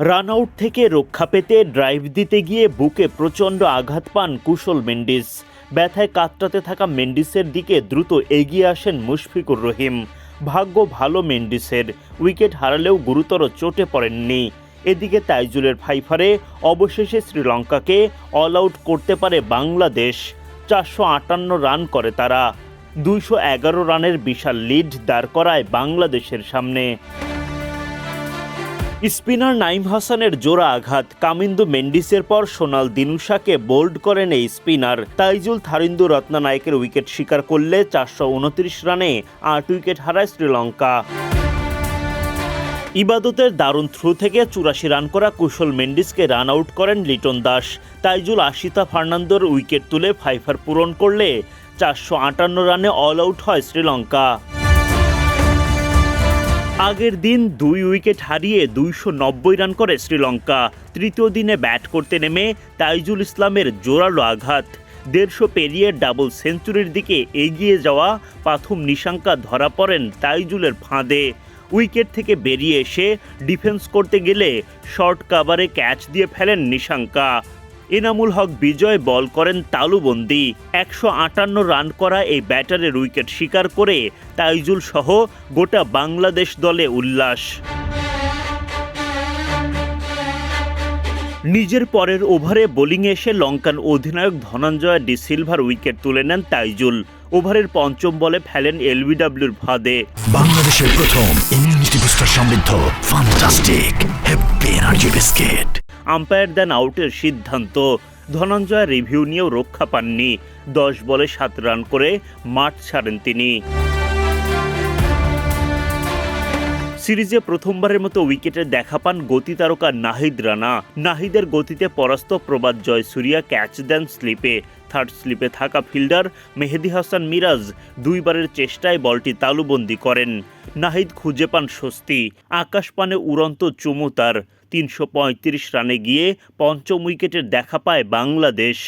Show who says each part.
Speaker 1: Run out থেকে রক্ষা পেতে ড্রাইভ দিতে গিয়ে বুকে প্রচণ্ড আঘাত পান কুশল মেন্ডিস। ব্যথায় কাতরাতে থাকা মেন্ডিসের দিকে দ্রুত এগিয়ে আসেন মুশফিকুর রহিম। ভাগ্য ভালো মেন্ডিসের, উইকেট হারালেও গুরুতর চোটে পড়েননি। এদিকে তাইজুলের ফাইফারে অবশেষে শ্রীলঙ্কাকে অল আউট করতে পারে বাংলাদেশ। চারশো আটান্ন রান করে তারা। দুইশো এগারো রানের বিশাল লিড দাঁড় করায় বাংলাদেশের সামনে। স্পিনার নাইম হাসানের জোড়া আঘাত। কামিন্দু মেন্ডিসের পর সোনাল দিনুশাকে বোল্ড করেন এই স্পিনার। তাইজুল থারিন্দু রত্নানায়কের উইকেট শিকার করলে চারশো উনত্রিশ রানে আট উইকেট হারায় শ্রীলঙ্কা। ইবাদতের দারুণ থ্রু থেকে চুরাশি রান করা কুশল মেন্ডিসকে রান আউট করেন লিটন দাস। তাইজুল আশিতা ফার্নান্দোর উইকেট তুলে ফাইফার পূরণ করলে চারশো আটান্ন রানে অল আউট হয় শ্রীলঙ্কা। আগের দিন দুই উইকেট হারিয়ে দুইশো নব্বই রান করে শ্রীলঙ্কা। তৃতীয় দিনে ব্যাট করতে নেমে তাইজুল ইসলামের জোরালো আঘাত। দেড়শো পেরিয়ে ডাবল সেঞ্চুরির দিকে এগিয়ে যাওয়া পাথুম নিশাঙ্কা ধরা পড়েন তাইজুলের ফাঁদে। উইকেট থেকে বেরিয়ে এসে ডিফেন্স করতে গেলে শর্ট কাভারে ক্যাচ দিয়ে ফেলেন নিশাঙ্কা। এনামুল হক বিজয় বল করেন তালুবন্দি। একশো আটান্ন রান করা এই ব্যাটারের উইকেট শিকার করে তাইজুল সহ গোটা বাংলাদেশ দলে উল্লাস। নিজের পরের ওভারে বোলিংয়ে এসে লঙ্কান অধিনায়ক ধনঞ্জয় ডি সিলভার উইকেট তুলে নেন তাইজুল। ওভারের পঞ্চম বলে ফেলেন এলবিডব্লিউর ফাঁদে।
Speaker 2: বাংলাদেশের প্রথম ইমিউনিটি বুস্টার সমৃদ্ধ fantastic happy energy biscuit.
Speaker 1: Umpire দেন আউটের সিদ্ধান্ত। ধনঞ্জয় রিভিউ নিয়েও রক্ষা পাননি। দশ বলে সাত রান করে মাঠ ছাড়েন তিনি। সিরিজে প্রথমবারের মতো উইকেটে দেখা পান গতি তারকা নাহিদ রানা। নাহিদের গতিতে পরাস্ত প্রবাদ জয়সুরিয়া ক্যাচ দেন স্লিপে। থার্ড স্লিপে থাকা ফিল্ডার মেহেদি হাসান মিরাজ দুইবারের চেষ্টায় বলটি তালুবন্দি করেন। নাহিদ খুঁজে পান স্বস্তি। আকাশ পানে উড়ন্ত চুমু তার। তিনশো পঁয়ত্রিশ রানে গিয়ে পঞ্চম উইকেটের দেখা পায় বাংলাদেশ।